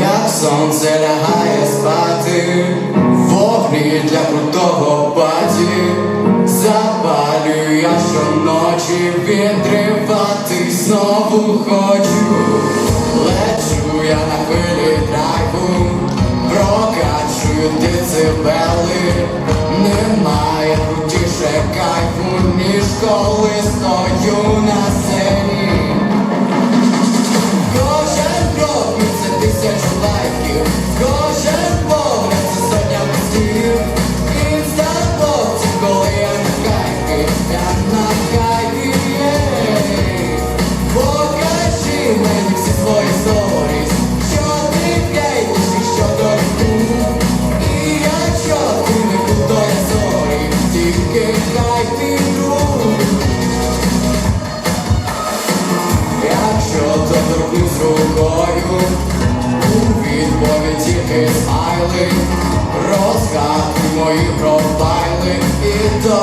Як сонце лягає спати, вогні для крутого паті, запалюю я щоночі, відривати знову хочу, лечу я на хвилі драйву, прокачую децибели, немає крутіше кайфу, ніж коли стою на всі свої сторіс, що ти і що тобі І якщо ти не був, то сорі, тільки хай друг. Якщо доторкнусь рукою, у відповідь тільки смайли, розгадуй мої профайли, і до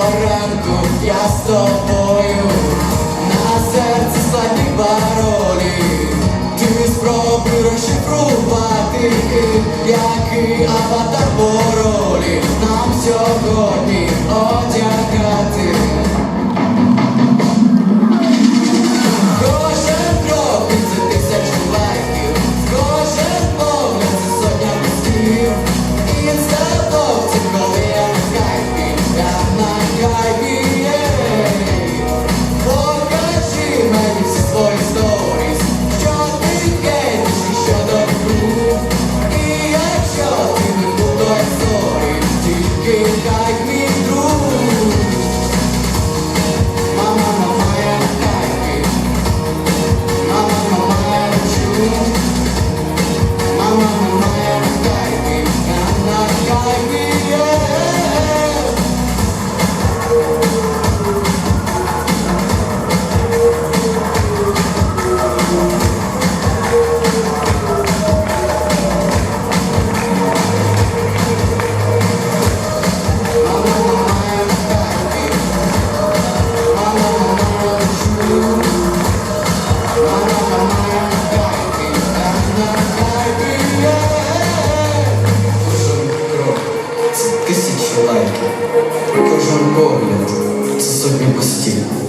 я з тобою. як і аватар. собі постійно.